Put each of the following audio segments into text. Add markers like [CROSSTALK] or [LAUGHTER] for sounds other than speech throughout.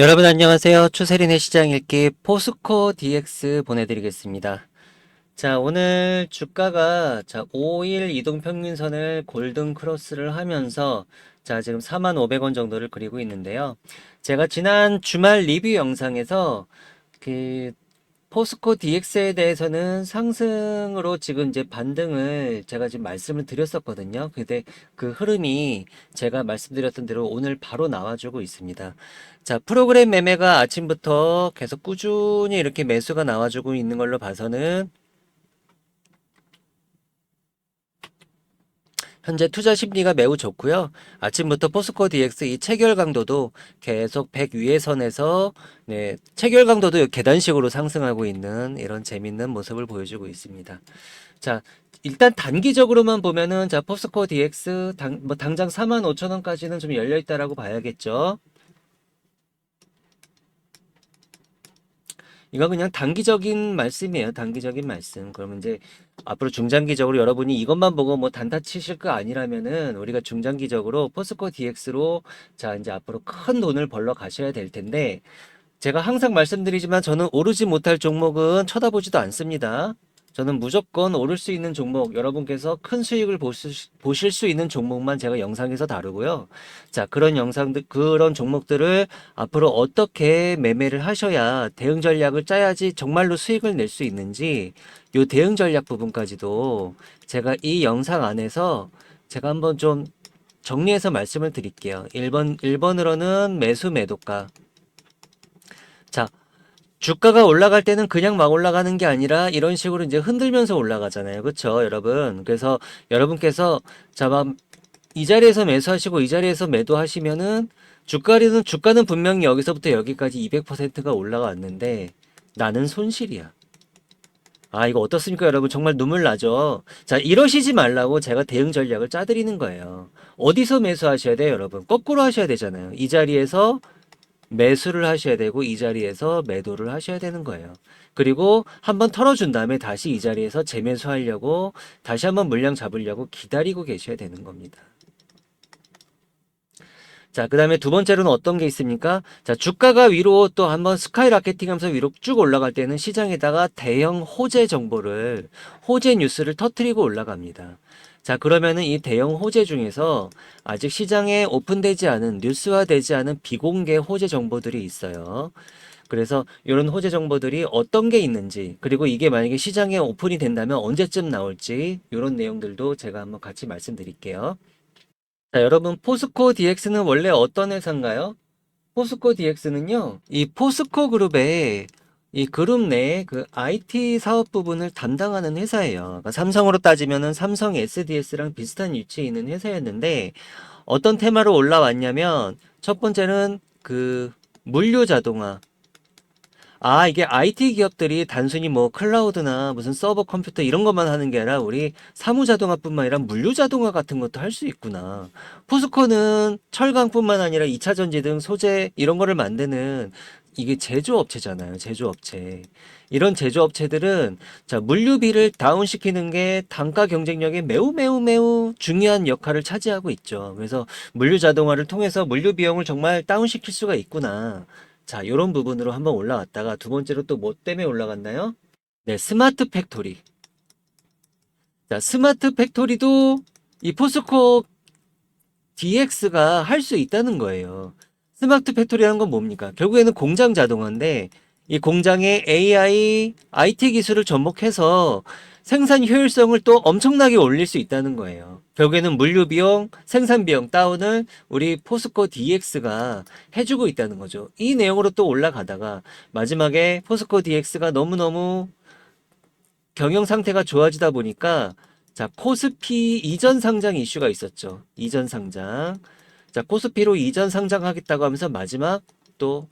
여러분 안녕하세요. 추세린의 시장 읽기 포스코 DX 보내드리겠습니다. 자, 오늘 주가가 자, 5일 이동 평균선을 골든 크로스를 하면서 자, 지금 4,500원 정도를 그리고 있는데요. 제가 지난 주말 리뷰 영상에서 그 포스코 DX에 대해서는 상승으로 지금 이제 반등을 제가 지금 말씀을 드렸었거든요. 근데 그 흐름이 제가 말씀드렸던 대로 오늘 바로 나와주고 있습니다. 자, 프로그램 매매가 아침부터 계속 꾸준히 이렇게 매수가 나와주고 있는 걸로 봐서는 현재 투자 심리가 매우 좋고요. 아침부터 포스코 DX 이 체결 강도도 계속 100 위의 선에서 네, 체결 강도도 계단식으로 상승하고 있는 이런 재밌는 모습을 보여주고 있습니다. 자, 일단 단기적으로만 보면은 자, 포스코 DX 당, 뭐 당장 45,000원까지는 좀 열려 있다라고 봐야겠죠. 이거 그냥 단기적인 말씀이에요. 단기적인 말씀. 그러면 이제 앞으로 중장기적으로 여러분이 이것만 보고 뭐 단타 치실 거 아니라면은 우리가 중장기적으로 포스코 DX로 자, 이제 앞으로 큰 돈을 벌러 가셔야 될 텐데 제가 항상 말씀드리지만 저는 오르지 못할 종목은 쳐다보지도 않습니다. 저는 무조건 오를 수 있는 종목, 여러분께서 큰 수익을 보실, 보실 수 있는 종목만 제가 영상에서 다루고요. 자, 그런 영상들, 그런 종목들을 앞으로 어떻게 매매를 하셔야 대응 전략을 짜야지 정말로 수익을 낼 수 있는지, 요 대응 전략 부분까지도 제가 이 영상 안에서 제가 한번 좀 정리해서 말씀을 드릴게요. 1번, 1번으로는 매수 매도가. 자, 주가가 올라갈 때는 그냥 막 올라가는 게 아니라 이런 식으로 이제 흔들면서 올라가잖아요. 그렇죠, 여러분? 그래서 여러분께서 자막 이 자리에서 매수하시고 이 자리에서 매도하시면은 주가는 주가는 분명히 여기서부터 여기까지 200%가 올라갔는데 나는 손실이야. 아, 이거 어떻습니까, 여러분? 정말 눈물 나죠? 자, 이러시지 말라고 제가 대응 전략을 짜드리는 거예요. 어디서 매수하셔야 돼요, 여러분? 거꾸로 하셔야 되잖아요. 이 자리에서 매수를 하셔야 되고 이 자리에서 매도를 하셔야 되는 거예요. 그리고 한번 털어준 다음에 다시 이 자리에서 재매수하려고 다시 한번 물량 잡으려고 기다리고 계셔야 되는 겁니다. 자, 그 다음에 두 번째로는 어떤 게 있습니까? 자, 주가가 위로 또 한번 스카이라케팅 하면서 위로 쭉 올라갈 때는 시장에다가 대형 호재 정보를, 호재 뉴스를 터트리고 올라갑니다. 자, 그러면은 이 대형 호재 중에서 아직 시장에 오픈되지 않은, 뉴스화되지 않은 비공개 호재 정보들이 있어요. 그래서 이런 호재 정보들이 어떤 게 있는지, 그리고 이게 만약에 시장에 오픈이 된다면 언제쯤 나올지, 이런 내용들도 제가 한번 같이 말씀드릴게요. 자, 여러분, 포스코 DX는 원래 어떤 회사인가요? 포스코 DX는요, 이 포스코 그룹의 이 그룹 내그 IT 사업 부분을 담당하는 회사예요. 그러니까 삼성으로 따지면은 삼성 SDS랑 비슷한 위치에 있는 회사였는데 어떤 테마로 올라왔냐면 첫 번째는 그 물류 자동화. 아, 이게 IT 기업들이 단순히 뭐 클라우드나 무슨 서버 컴퓨터 이런 것만 하는 게 아니라 우리 사무 자동화뿐만 아니라 물류 자동화 같은 것도 할 수 있구나. 포스코는 철강뿐만 아니라 2차 전지 등 소재 이런 거를 만드는 이게 제조업체잖아요. 제조업체. 이런 제조업체들은 자, 물류비를 다운시키는 게 단가 경쟁력에 매우 매우 매우 중요한 역할을 차지하고 있죠. 그래서 물류 자동화를 통해서 물류 비용을 정말 다운시킬 수가 있구나. 자, 요런 부분으로 한번 올라왔다가 두 번째로 또 뭐 때문에 올라갔나요? 네, 스마트 팩토리. 자, 스마트 팩토리도 이 포스코 DX가 할 수 있다는 거예요. 스마트 팩토리라는 건 뭡니까? 결국에는 공장 자동화인데 이 공장에 AI, IT 기술을 접목해서 생산 효율성을 또 엄청나게 올릴 수 있다는 거예요. 결국에는 물류 비용, 생산 비용 다운을 우리 포스코 DX가 해주고 있다는 거죠. 이 내용으로 또 올라가다가 마지막에 포스코 DX가 너무너무 경영 상태가 좋아지다 보니까 자, 코스피 이전 상장 이슈가 있었죠. 이전 상장. 자, 코스피로 이전 상장하겠다고 하면서 마지막 또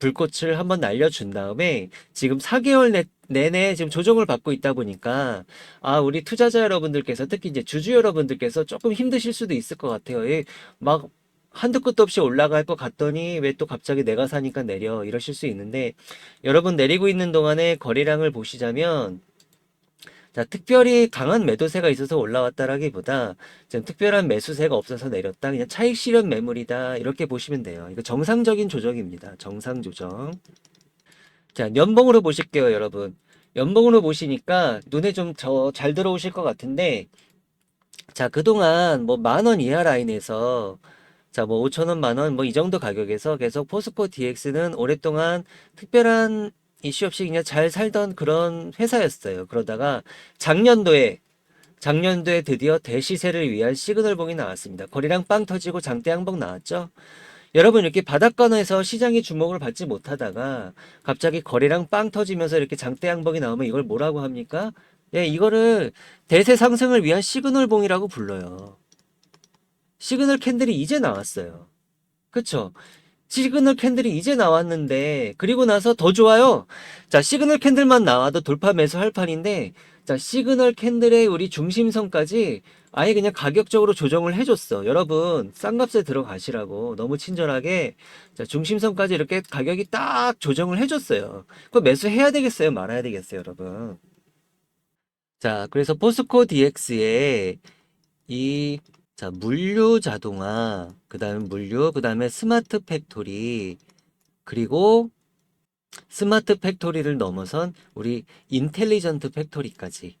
불꽃을 한번 날려준 다음에 지금 4개월 내, 내내 지금 조정을 받고 있다 보니까 아, 우리 투자자 여러분들께서 특히 이제 주주 여러분들께서 조금 힘드실 수도 있을 것 같아요. 예, 막 한두 끝도 없이 올라갈 것 같더니 왜 또 갑자기 내가 사니까 내려 이러실 수 있는데 여러분 내리고 있는 동안에 거래량을 보시자면 자, 특별히 강한 매도세가 있어서 올라왔다라기보다 좀 특별한 매수세가 없어서 내렸다. 그냥 차익 실현 매물이다. 이렇게 보시면 돼요. 이거 정상적인 조정입니다. 정상 조정. 자, 연봉으로 보실게요, 여러분. 연봉으로 보시니까 눈에 좀 저 잘 들어오실 것 같은데 자, 그동안 뭐 만 원 이하 라인에서 자, 뭐 5천 원, 만 원, 뭐 이 정도 가격에서 계속 포스코 DX는 오랫동안 특별한 이슈 없이 그냥 잘 살던 그런 회사였어요. 그러다가 작년도에 작년도에 드디어 대시세를 위한 시그널봉이 나왔습니다. 거리랑 빵 터지고 장대 항복 나왔죠. 여러분 이렇게 바닥권에서 시장의 주목을 받지 못하다가 갑자기 거래량 빵 터지면서 이렇게 장대 양봉이 나오면 이걸 뭐라고 합니까? 예, 이거를 대세 상승을 위한 시그널봉이라고 불러요. 시그널 캔들이 이제 나왔어요. 그쵸? 시그널 캔들이 이제 나왔는데 그리고 나서 더 좋아요. 자, 시그널 캔들만 나와도 돌파 매수할 판인데 자, 시그널 캔들의 우리 중심선까지 아예 그냥 가격적으로 조정을 해줬어. 여러분, 싼 값에 들어가시라고 너무 친절하게 자, 중심선까지 이렇게 가격이 딱 조정을 해줬어요. 그거 매수해야 되겠어요? 말아야 되겠어요, 여러분? 자, 그래서 포스코 DX의 이 자, 물류 자동화, 그 다음에 물류, 그 다음에 스마트 팩토리, 그리고 스마트 팩토리를 넘어선 우리 인텔리전트 팩토리까지.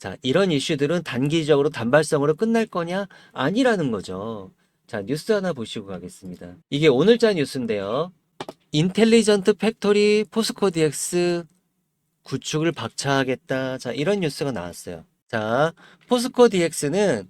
자, 이런 이슈들은 단기적으로 단발성으로 끝날 거냐? 아니라는 거죠. 자, 뉴스 하나 보시고 가겠습니다. 이게 오늘자 뉴스인데요. 인텔리전트 팩토리 포스코 DX 구축을 박차하겠다. 자, 이런 뉴스가 나왔어요. 자, 포스코 DX는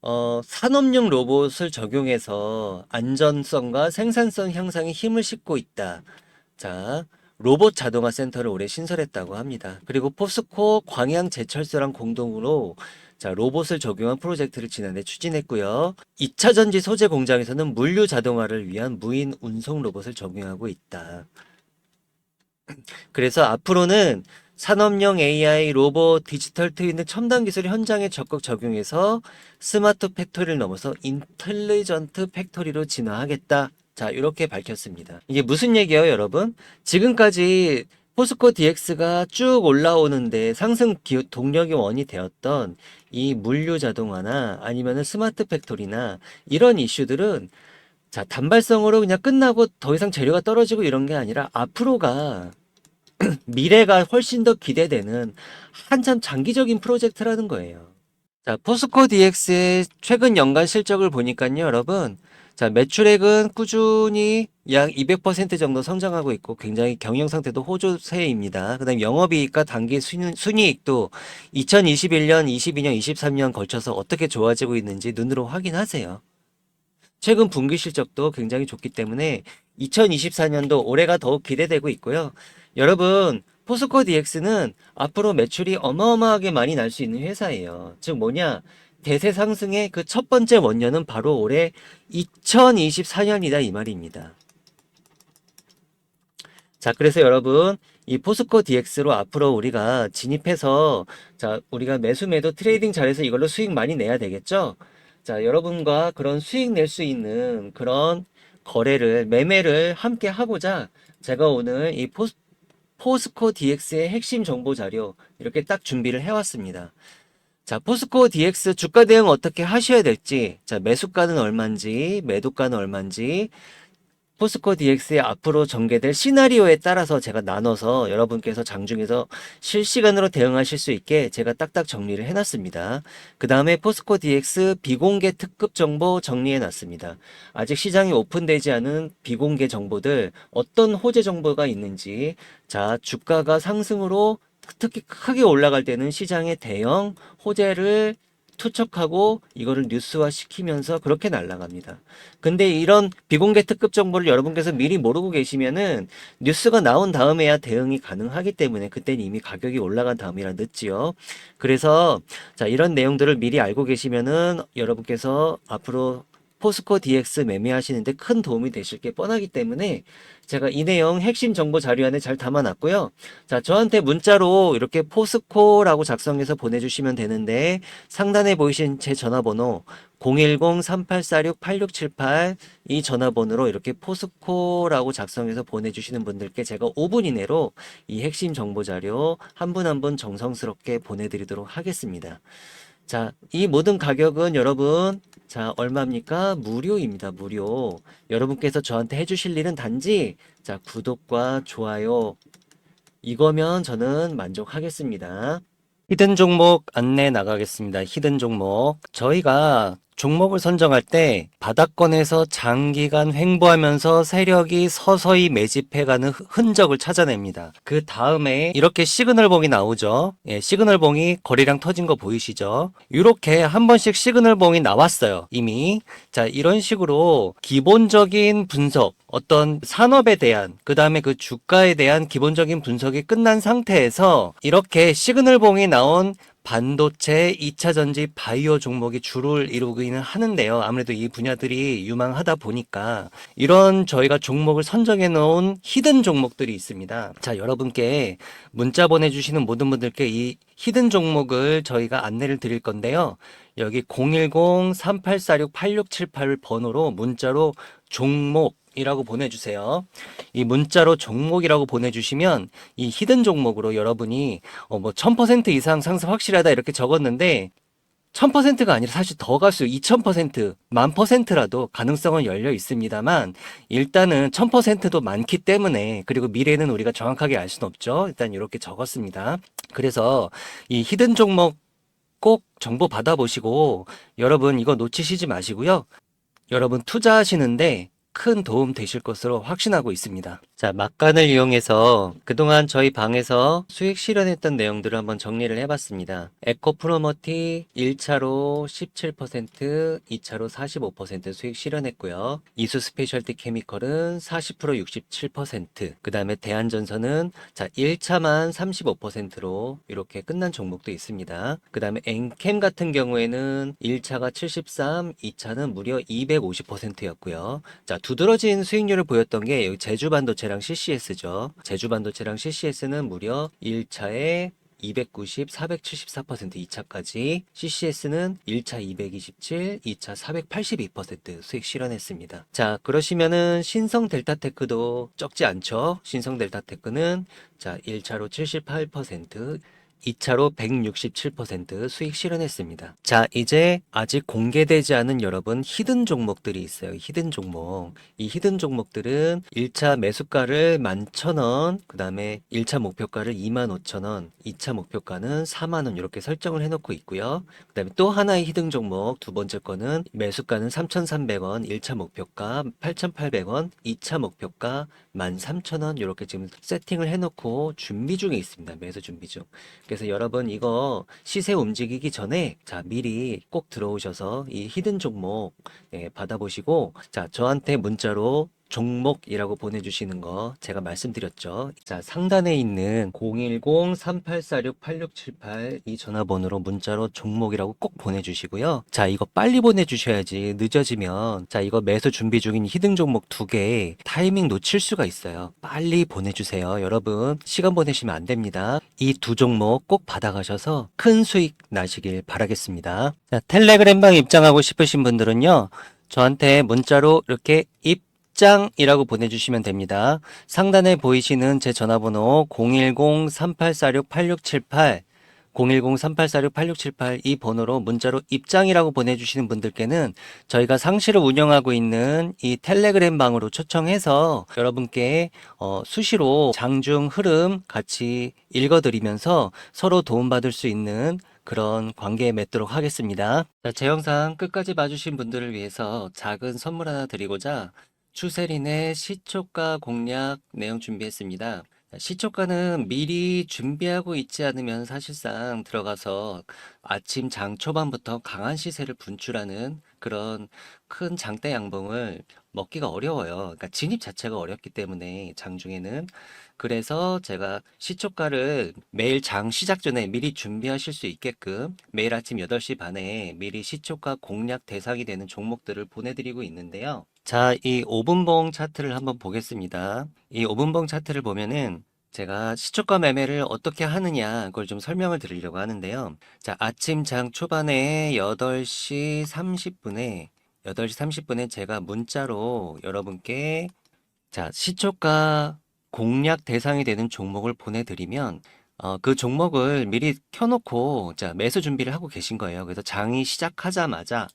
어, 산업용 로봇을 적용해서 안전성과 생산성 향상에 힘을 싣고 있다. 자, 로봇 자동화 센터를 올해 신설했다고 합니다. 그리고 포스코 광양 제철소랑 공동으로 자, 로봇을 적용한 프로젝트를 지난해 추진했고요. 2차 전지 소재 공장에서는 물류 자동화를 위한 무인 운송 로봇을 적용하고 있다. 그래서 앞으로는 산업용 AI, 로봇, 디지털 트윈 등 첨단 기술을 현장에 적극 적용해서 스마트 팩토리를 넘어서 인텔리전트 팩토리로 진화하겠다. 자, 이렇게 밝혔습니다. 이게 무슨 얘기예요, 여러분? 지금까지 포스코 DX가 쭉 올라오는데 상승 기 동력의 원이 되었던 이 물류 자동화나 아니면은 스마트 팩토리나 이런 이슈들은 자, 단발성으로 그냥 끝나고 더 이상 재료가 떨어지고 이런 게 아니라 앞으로가 [CLEARS THROAT] 미래가 훨씬 더 기대되는 한참 장기적인 프로젝트라는 거예요. 자, 포스코 DX의 최근 연간 실적을 보니까요, 여러분. 자, 매출액은 꾸준히 약 200% 정도 성장하고 있고 굉장히 경영 상태도 호조세입니다. 그다음 영업이익과 단기 순- 순이익도 2021년, 22년, 23년 걸쳐서 어떻게 좋아지고 있는지 눈으로 확인하세요. 최근 분기 실적도 굉장히 좋기 때문에 2024년도 올해가 더욱 기대되고 있고요. 여러분, 포스코 DX는 앞으로 매출이 어마어마하게 많이 날 수 있는 회사예요. 즉 뭐냐? 대세 상승의 그 첫 번째 원년은 바로 올해 2024년이다 이 말입니다. 자, 그래서 여러분, 이 포스코 DX로 앞으로 우리가 진입해서 자, 우리가 매수 매도 트레이딩 잘해서 이걸로 수익 많이 내야 되겠죠? 자, 여러분과 그런 수익 낼 수 있는 그런 거래를 매매를 함께 하고자 제가 오늘 이 포스, 포스코 DX의 핵심 정보 자료 이렇게 딱 준비를 해왔습니다. 자, 포스코 DX 주가 대응 어떻게 하셔야 될지, 자, 매수가는 얼마인지, 매도가는 얼마인지, 포스코 DX의 앞으로 전개될 시나리오에 따라서 제가 나눠서 여러분께서 장중에서 실시간으로 대응하실 수 있게 제가 딱딱 정리를 해놨습니다. 그 다음에 포스코 DX 비공개 특급 정보 정리해 놨습니다. 아직 시장이 오픈되지 않은 비공개 정보들 어떤 호재 정보가 있는지 자 주가가 상승으로 특히 크게 올라갈 때는 시장의 대형 호재를 투척하고 이거를 뉴스화 시키면서 그렇게 날아갑니다. 근데 이런 비공개 특급 정보를 여러분께서 미리 모르고 계시면은 뉴스가 나온 다음에야 대응이 가능하기 때문에 그때는 이미 가격이 올라간 다음이라 늦지요. 그래서 자 이런 내용들을 미리 알고 계시면은 여러분께서 앞으로 포스코 DX 매매하시는데 큰 도움이 되실 게 뻔하기 때문에 제가 이 내용 핵심 정보 자료 안에 잘 담아놨고요. 자, 저한테 문자로 이렇게 포스코라고 작성해서 보내주시면 되는데 상단에 보이신 제 전화번호 010-3846-8678 이 전화번호로 이렇게 포스코라고 작성해서 보내주시는 분들께 제가 5분 이내로 이 핵심 정보 자료 한 분 한 분 정성스럽게 보내드리도록 하겠습니다. 자, 이 모든 가격은 여러분, 자, 얼마입니까? 무료입니다. 무료. 여러분께서 저한테 해주실 일은 단지, 자, 구독과 좋아요. 이거면 저는 만족하겠습니다. 히든 종목 안내 나가겠습니다. 히든 종목. 저희가 종목을 선정할 때 바닥권에서 장기간 횡보하면서 세력이 서서히 매집해가는 흐- 흔적을 찾아냅니다. 그 다음에 이렇게 시그널봉이 나오죠. 예, 시그널봉이 거리랑 터진 거 보이시죠? 이렇게 한 번씩 시그널봉이 나왔어요. 이미. 자, 이런 식으로 기본적인 분석, 어떤 산업에 대한, 그 다음에 그 주가에 대한 기본적인 분석이 끝난 상태에서 이렇게 시그널봉이 나온 반도체, 2차 전지, 바이오 종목이 주를 이루기는 하는데요. 아무래도 이 분야들이 유망하다 보니까 이런 저희가 종목을 선정해 놓은 히든 종목들이 있습니다. 자, 여러분께 문자 보내주시는 모든 분들께 이 히든 종목을 저희가 안내를 드릴 건데요. 여기 010-3846-8678 번호로 문자로 종목 이라고 보내주세요. 이 문자로 종목이라고 보내주시면 이 히든 종목으로 여러분이 어 뭐 1000% 이상 상승 확실하다 이렇게 적었는데 1000%가 아니라 사실 더 갈수 2000%, 만 퍼센트라도 가능성은 열려 있습니다만 일단은 1000%도 많기 때문에 그리고 미래는 우리가 정확하게 알 수는 없죠. 일단 이렇게 적었습니다. 그래서 이 히든 종목 꼭 정보 받아보시고 여러분 이거 놓치시지 마시고요. 여러분 투자하시는데 큰 도움 되실 것으로 확신하고 있습니다. 자, 막간을 이용해서 그동안 저희 방에서 수익 실현했던 내용들을 한번 정리를 해봤습니다. 에코 프로머티 1차로 17%, 2차로 45% 수익 실현했고요. 이수 스페셜티 케미컬은 40% 67%, 그 다음에 대한전선은 자, 1차만 35%로 이렇게 끝난 종목도 있습니다. 그 다음에 엔캠 같은 경우에는 1차가 73, 2차는 무려 250%였고요. 자, 두드러진 수익률을 보였던 게 여기 제주 반도체랑 CCS죠. 제주 반도체랑 CCS는 무려 1차에 290, 474% 2차까지 CCS는 1차 227, 2차 482% 수익 실현했습니다. 자, 그러시면은 신성 델타테크도 적지 않죠. 신성 델타테크는 자, 1차로 78%, 2차로 167% 수익 실현했습니다. 자, 이제 아직 공개되지 않은 여러분 히든 종목들이 있어요. 히든 종목. 이 히든 종목들은 1차 매수가를 11,000원, 그 다음에 1차 목표가를 25,000원, 2차 목표가는 4만원 이렇게 설정을 해놓고 있고요. 그 다음에 또 하나의 히든 종목 두 번째 거는 매수가는 3,300원, 1차 목표가 8,800원, 2차 목표가 13,000원 이렇게 지금 세팅을 해놓고 준비 중에 있습니다. 매수 준비 중. 그래서 여러분 이거 시세 움직이기 전에 자 미리 꼭 들어오셔서 이 히든 종목 예, 받아보시고 자 저한테 문자로 종목이라고 보내주시는 거 제가 말씀드렸죠. 자 상단에 있는 010-3846-8678 이 전화번호로 문자로 종목이라고 꼭 보내주시고요. 자 이거 빨리 보내주셔야지 늦어지면 자 이거 매수 준비 중인 히든 종목 두 개 타이밍 놓칠 수가 있어요. 빨리 보내주세요. 여러분 시간 보내시면 안 됩니다. 이 두 종목 꼭 받아가셔서 큰 수익 나시길 바라겠습니다. 자 텔레그램방 입장하고 싶으신 분들은요. 저한테 문자로 이렇게 입 입장이라고 보내주시면 됩니다. 상단에 보이시는 제 전화번호 010-3846-8678 010-3846-8678 이 번호로 문자로 입장이라고 보내주시는 분들께는 저희가 상시를 운영하고 있는 이 텔레그램 방으로 초청해서 여러분께 어, 수시로 장중 흐름 같이 읽어드리면서 서로 도움받을 수 있는 그런 관계에 맺도록 하겠습니다. 자, 제 영상 끝까지 봐주신 분들을 위해서 작은 선물 하나 드리고자 추세린의 시초가 공략 내용 준비했습니다. 시초가는 미리 준비하고 있지 않으면 사실상 들어가서 아침 장 초반부터 강한 시세를 분출하는 그런 큰 장대 양봉을 먹기가 어려워요. 그러니까 진입 자체가 어렵기 때문에 장중에는 그래서 제가 시초가를 매일 장 시작 전에 미리 준비하실 수 있게끔 매일 아침 8시 반에 미리 시초가 공략 대상이 되는 종목들을 보내드리고 있는데요. 자, 이 5분봉 차트를 한번 보겠습니다. 이 5분봉 차트를 보면은 제가 시초가 매매를 어떻게 하느냐 그걸 좀 설명을 드리려고 하는데요. 자, 아침 장 초반에 8시 30분에 8시 30분에 제가 문자로 여러분께 자, 시초가 공략 대상이 되는 종목을 보내드리면 어, 그 종목을 미리 켜놓고 자, 매수 준비를 하고 계신 거예요. 그래서 장이 시작하자마자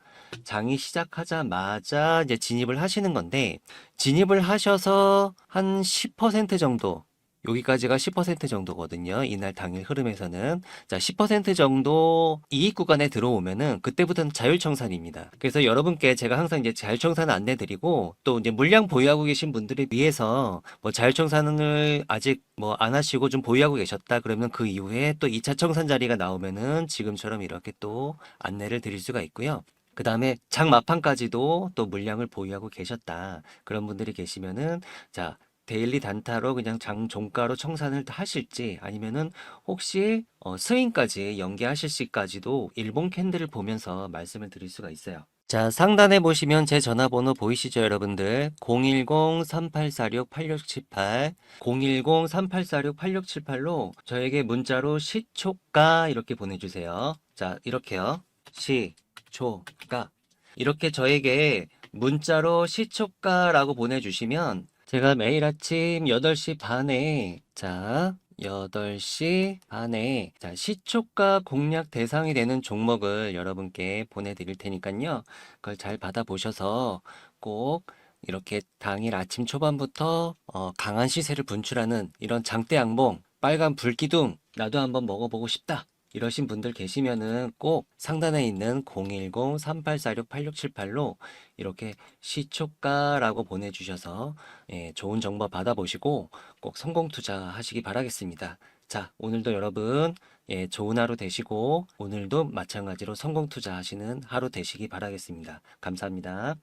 장이 시작하자마자 이제 진입을 하시는 건데 진입을 하셔서 한 10% 정도 여기까지가 10% 정도거든요. 이날 당일 흐름에서는. 자, 10% 정도 이익 구간에 들어오면은 그때부터는 자율청산입니다. 그래서 여러분께 제가 항상 이제 자율청산 안내 드리고 또 이제 물량 보유하고 계신 분들을 위해서 뭐 자율청산을 아직 뭐 안 하시고 좀 보유하고 계셨다 그러면 그 이후에 또 2차 청산 자리가 나오면은 지금처럼 이렇게 또 안내를 드릴 수가 있고요. 그 다음에 장 마판까지도 또 물량을 보유하고 계셨다. 그런 분들이 계시면은 자, 데일리 단타로 그냥 장 종가로 청산을 하실지 아니면은 혹시 어, 스윙까지 연계하실 시까지도 일본 캔들을 보면서 말씀을 드릴 수가 있어요. 자, 상단에 보시면 제 전화번호 보이시죠, 여러분들? 010-3846-8678, 010-3846-8678로 저에게 문자로 시초가 이렇게 보내주세요. 자, 이렇게요. 시초가. 이렇게 저에게 문자로 시초가라고 보내주시면 제가 매일 아침 8시 반에 자 8시 반에 자 시초가 공략 대상이 되는 종목을 여러분께 보내드릴 테니까요. 그걸 잘 받아보셔서 꼭 이렇게 당일 아침 초반부터 어, 강한 시세를 분출하는 이런 장대 양봉, 빨간 불기둥 나도 한번 먹어보고 싶다. 이러신 분들 계시면은 꼭 상단에 있는 010-3846-8678로 이렇게 시초가라고 보내주셔서 예, 좋은 정보 받아보시고 꼭 성공 투자하시기 바라겠습니다. 자, 오늘도 여러분 예, 좋은 하루 되시고 오늘도 마찬가지로 성공 투자하시는 하루 되시기 바라겠습니다. 감사합니다.